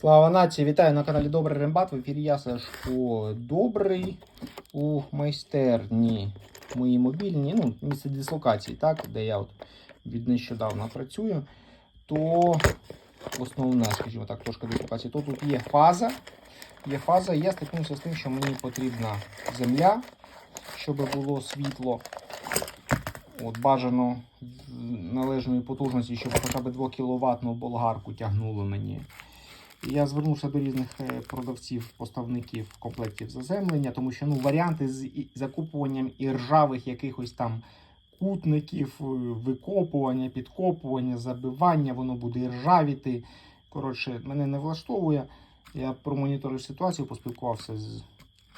Слава нації! Вітаю на каналі Добрий Рембат. В ефірі я Сашко Добрий у майстерні моїй мобільній, ну, місце дислокації, так, де я от від нещодавно працюю, то основне, скажімо так, трошки дислокації, то тут є фаза. Є фаза, і я стикнувся з тим, що мені потрібна земля, щоб було світло. От Бажано належної потужності, щоб хоча б 2 кВт болгарку тягнуло мені. Я звернувся до різних е, продавців, поставників комплектів заземлення, тому що ну, варіанти з закупуванням і ржавих якихось там кутників, е, викопування, підкопування, забивання, воно буде ржавіти. Коротше, мене не влаштовує. Я промоніторив ситуацію, поспілкувався з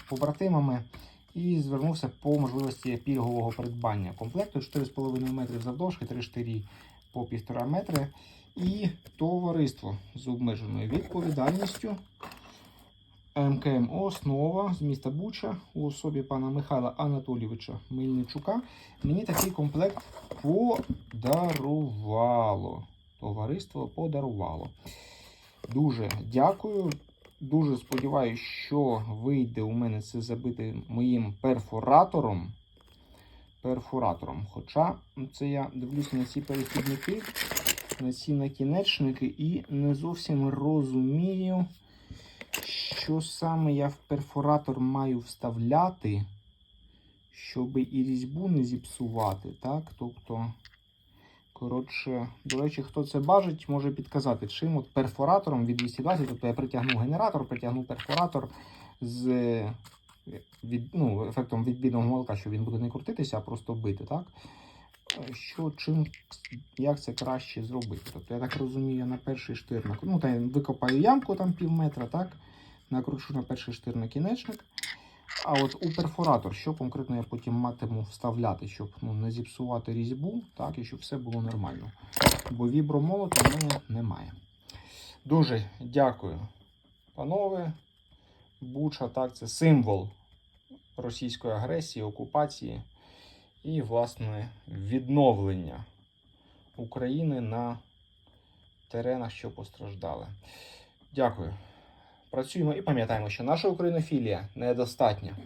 побратимами і звернувся по можливості пільгового придбання комплекту 4,5 метрів завдовжки, 3 штирі по 1,5 метри. І товариство з обмеженою відповідальністю МКМ Основа з міста Буча у особі пана Михайла Анатолійовича Мельничука мені такий комплект подарувало. Товариство подарувало. Дуже дякую. Дуже сподіваюся, що вийде у мене це забити моїм перфоратором. Перфоратором. Хоча це я дивлюся на ці перехідники, на ці накінечники і не зовсім розумію, що саме я в перфоратор маю вставляти, щоб і різьбу не зіпсувати. Так? Тобто, коротше, до речі, хто це бачить, може підказати, чим от перфоратором від 220, тобто я притягну генератор, притягну перфоратор з від, ну, ефектом відбійного молока, що він буде не крутитися, а просто бити. Так? Е, Що, чим, як це краще зробити? Тобто, я так розумію, на перший штирник ну, та я викопаю ямку там пів метра, так? накручу на перший штир накінечник. А от у перфоратор, що конкретно я потім матиму вставляти, щоб ну, не зіпсувати різьбу, так, і щоб все було нормально. Бо вібромолота в мене немає. Дуже дякую, панове. Буча, так, це символ російської агресії, окупації і, власне, відновлення України на теренах, що постраждали. Дякую. Працюємо і пам'ятаємо, що наша українофілія недостатня.